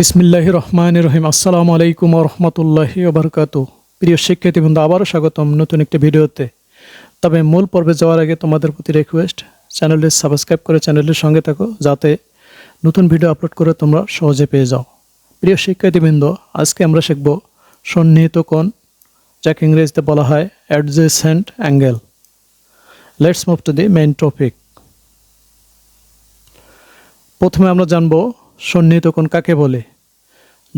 বিসমিল্লাহ রহমান রহিম আসসালামু আলাইকুম রহমতুল্লাহি ওবরকাত। প্রিয় শিক্ষার্থীবৃন্দ আবারও স্বাগতম নতুন একটি ভিডিওতে। তবে মূল পর্বে যাওয়ার আগে তোমাদের প্রতি রিকোয়েস্ট চ্যানেলটি সাবস্ক্রাইব করে চ্যানেলের সঙ্গে থাকো, যাতে নতুন ভিডিও আপলোড করে তোমরা সহজে পেয়ে যাও। প্রিয় শিক্ষার্থীবৃন্দ আজকে আমরা শিখব সন্নিহিত কোণ, যাকে ইংরেজিতে বলা হয় adjacent angle let's move to the main topic প্রথমে আমরা জানব সন্নিহিত কোণ কাকে বলে?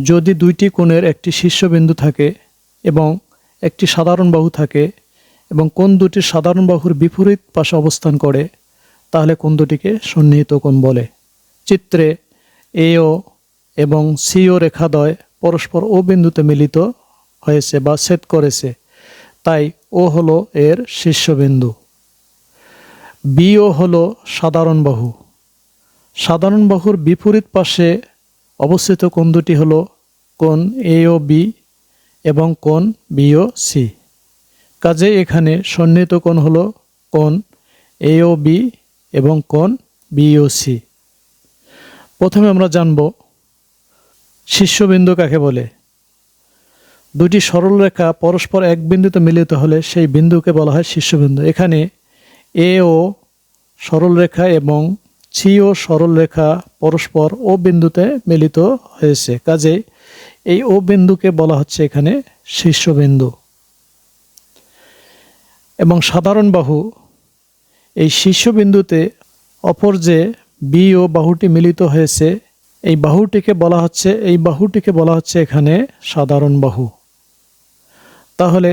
যদি দুইটি কোণের একটি শীর্ষবিন্দু থাকে এবং একটি সাধারণ বাহু থাকে এবং কোন দুটি সাধারণ বাহুর বিপরীত পাশে অবস্থান করে, তাহলে কোন দুটিকে সন্নিহিত কোণ বলে। চিত্রে এও এবং সিও রেখাদ্বয় পরস্পর ও বিন্দুতে মিলিত হয়েছে বা ছেদ করেছে। তাই ও হলো এর শীর্ষবিন্দু। বিও হলো সাধারণ বাহু। সাধারণ বাহুর বিপরীত পাশে অবস্থিত কোণ দুটি হল কোণ এ ও বি এবং কোণ বি ও সি কাজে এখানে সন্নিহিত কোণ হল কোণ এ ও বি এবং কোণ বি ও সি প্রথমে আমরা জানব শীর্ষবিন্দু কাকে বলে। দুটি সরলরেখা পরস্পর এক বিন্দুতে মিলিত হলে সেই বিন্দুকে বলা হয় শীর্ষবিন্দু। এখানে এ ও সরলরেখা এবং সি ও সরলরেখা পরস্পর ও বিন্দুতে মিলিত হয়েছে। কাজে এই ও বিন্দুকে বলা হচ্ছে এখানে শীর্ষবিন্দু এবং সাধারণ বাহু, এই শীর্ষবিন্দুতে অপর যে বি ও বাহুটি মিলিত হয়েছে, এই বাহুটিকে বলা হচ্ছে, এই বাহুটিকে বলা হচ্ছে এখানে সাধারণ বাহু। তাহলে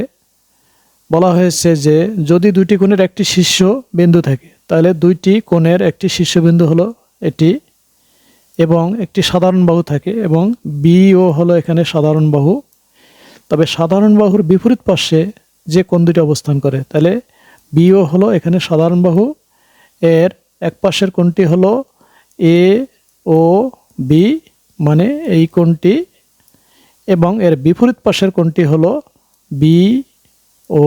বলা হয়েছে যে যদি দুটি কোণের একটি শীর্ষ বিন্দু থাকে তাহলে দুইটি কোণের একটি শীর্ষবিন্দু হলো এটি এবং একটি সাধারণ বাহু থাকে এবং বিও হলো এখানে সাধারণ বাহু। তবে সাধারণ বাহুর বিপরীত পাশে যে কোন দুটি অবস্থান করে, তাহলে বিও হলো এখানে সাধারণ বাহু, এর এক পাশের কোণটি হলো এ ও বি মানে এই কোণটি, এবং এর বিপরীত পাশের কোণটি হলো বি ও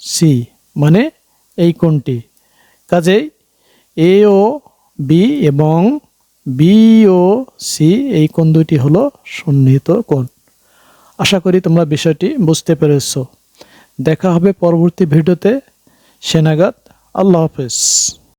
সি মানে এই কোণটি। কাজেই এ ও বি এবং বি ও সি এই কোণ দুইটি হলো সন্নিহিত কোণ। আশা করি তোমরা বিষয়টি বুঝতে পেরেছ। দেখা হবে পরবর্তী ভিডিওতে। সেনাগাত, আল্লাহ হাফেজ।